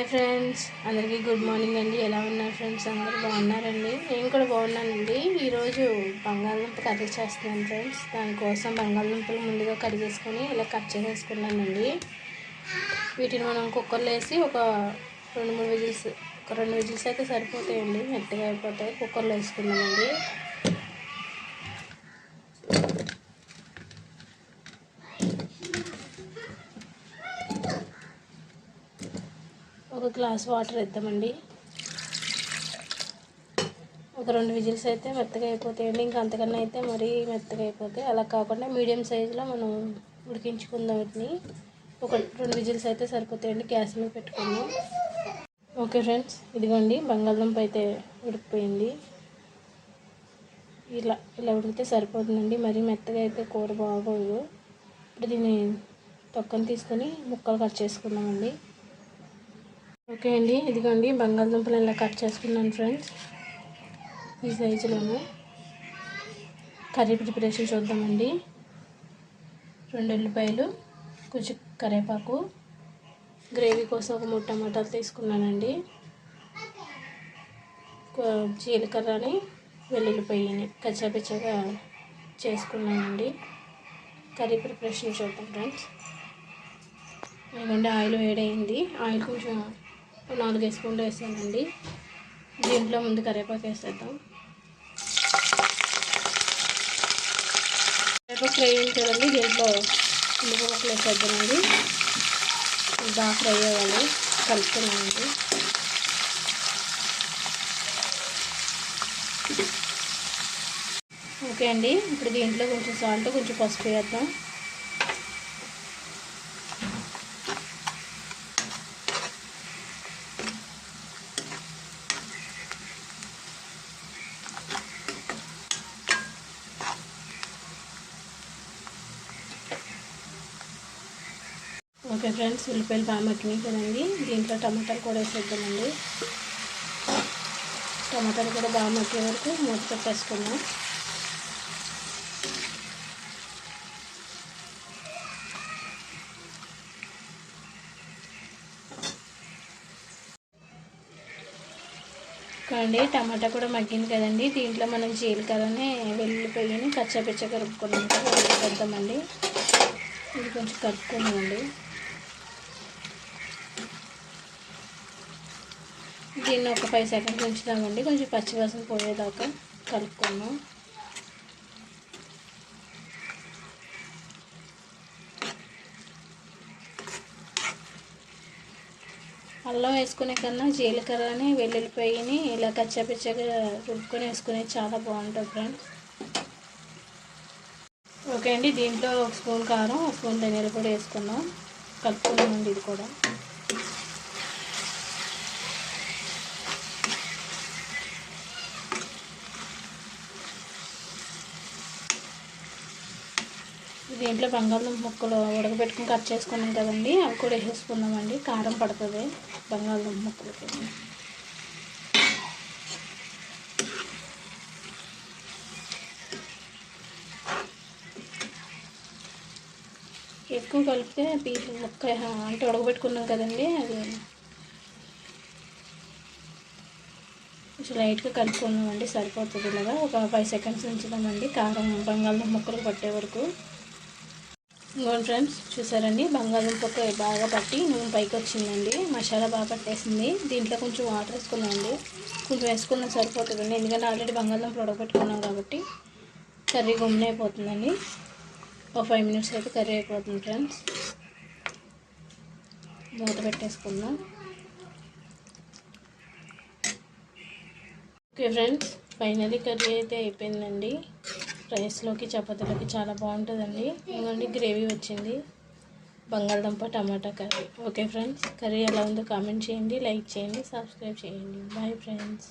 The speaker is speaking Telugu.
Hi friends. అందరికీ గుడ్ మార్నింగ్ అండి. ఎలా ఉన్నారు ఫ్రెండ్స్? అందరూ బాగున్నారండి? నేను కూడా బాగున్నానండి. ఈరోజు బంగాళదుంప కర్రీ చేస్తున్నాను ఫ్రెండ్స్. దానికోసం బంగాళదుంపలు ముందుగా కడిగేసుకొని ఇలా కట్ చేసేసుకున్నానండి. వీటిని మనం కుక్కర్లో వేసి ఒక రెండు మూడు విజిల్స్ ఒక రెండు విజిల్స్ అయితే సరిపోతాయండి. మెత్తగా అయిపోతాయి. కుక్కర్లో వేసుకున్నామండి ఒక గ్లాస్ వాటర్ వేద్దామండి. ఒక రెండు విజిల్స్ అయితే మెత్తగా అయిపోతాయండి. ఇంకా అంతకన్నా అయితే మరీ మెత్తగా అయిపోతాయి. అలా కాకుండా మీడియం సైజులో మనం ఉడికించుకుందాం వీటిని. ఒక రెండు విజిల్స్ అయితే సరిపోతాయండి. గ్యాస్ మీద పెట్టుకుందాం. ఓకే ఫ్రెండ్స్ ఇదిగోండి బంగాళదుంప అయితే ఉడికిపోయింది. ఇలా ఇలా ఉడికితే సరిపోతుందండి. మరీ మెత్తగా అయితే కూర బాగోదు. ఇప్పుడు దీన్ని తొక్కని తీసుకొని ముక్కలు కట్ చేసుకుందామండి. ఓకే అండి. ఇదిగోండి బంగాళదుంపలు ఇలా కట్ చేసుకున్నాను ఫ్రెండ్స్. ఈ సైజులోను. కర్రీ ప్రిపరేషన్ చూద్దామండి. రెండు ఉల్లిపాయలు కొంచెం కరివేపాకు గ్రేవీ కోసం ఒక మూడు టమాటాలు తీసుకున్నానండి. జీలకర్రని వెల్లుల్లిపాయని కచ్చాపిచ్చగా చేసుకున్నానండి. కర్రీ ప్రిపరేషన్ చూద్దాం ఫ్రెండ్స్. ఎందుకంటే ఆయిల్ వేడైంది. ఆయిల్ కొంచెం నాలుగు స్పూన్లు వేసానండి. దీంట్లో ముందు కరివేపాకు వేసేద్దాం. కరివేపాకు ఫ్రై అయింది కదండి దీంట్లో ఉల్లిపాయలు వేసేద్దామండి. బాగా ఫ్రై అవ్వాలి. కలుపుతున్నామండి ఓకే అండి ఇప్పుడు దీంట్లో కొంచెం సాల్ట్ కొంచెం పసుపు వేద్దాం. ఓకే ఫ్రెండ్స్ ఉల్లిపాయలు బాగా మగ్గినాయి కదండి. దీంట్లో టమాటాలు కూడా వేసేద్దామండి. టమాటాలు కూడా బాగా మగ్గే వరకు మూత పెట్టేసుకుందాం. అండి టమాటా కూడా మగ్గింది కదండి. దీంట్లో మనం జీలకర్రని వెల్లుల్లిపోయిని కచ్చాపిచ్చ కలుపుకున్నాం వెళ్తామండి ఇది కొంచెం కలుపుకున్నామండి దీన్ని ఒక ఫైవ్ సెకండ్స్ ఉంచుదామండి. కొంచెం పచ్చివాసన పోయేదాకా కలుపుకున్నాం అల్లం వేసుకునే కన్నా జీలకర్రని వెల్లుల్లిపాయని ఇలా కచ్చాపిచ్చగా రుబ్బుకొని వేసుకునేది చాలా బాగుంటుంది ఫ్రెండ్స్. ఓకే అండి దీంట్లో ఒక స్పూన్ కారం ఒక స్పూన్ ధనియాలు కూడా వేసుకున్నాం కలుపుకున్నామండి ఇది కూడా. దీంట్లో బంగాళదుంప ముక్కలు ఉడకబెట్టుకుని కట్ చేసుకున్నాం కదండి. అవి కూడా వేసేసుకుందామండి. కారం పడుతుంది బంగాళదుంప ముక్కలకి. ఎక్కువ కలిపితే పీసు ముక్క అంటే ఉడకబెట్టుకున్నాం కదండి. అది కొంచెం లైట్గా కలుపుకున్నామండి సరిపోతుంది ఇలాగా. ఒక ఫైవ్ సెకండ్స్ ఉంచుదామండి. కారం బంగాళదుంప ముక్కలు పట్టే వరకు. ఇంకోండి ఫ్రెండ్స్ చూసారండి? బంగాళదుంప బాగా పట్టి నూనె పైకి వచ్చిందండి. మసాలా బాగా పట్టేసింది. దీంట్లో కొంచెం వాటర్ వేసుకున్నామండి. కొంచెం వేసుకున్న సరిపోతుందండి. ఎందుకంటే ఆల్రెడీ బంగాళదుంపలు ఉడకబెట్టుకున్నాం కాబట్టి కర్రీ గుమ్మిన అయిపోతుందండి. ఒక ఫైవ్ మినిట్స్ అయితే కర్రీ అయిపోతుంది ఫ్రెండ్స్. మూత పెట్టేసుకుందాం. ఓకే ఫ్రెండ్స్ ఫైనలీ కర్రీ అయితే అయిపోయిందండి. రైస్లోకి చపాతీలోకి చాలా బాగుంటుందండి. ఇంకోండి గ్రేవీ వచ్చింది. బంగాళదుంప tomato curry. Okay friends curry ఎలా ఉందో కామెంట్ చేయండి లైక్ చేయండి సబ్స్క్రైబ్ చేయండి. Bye friends.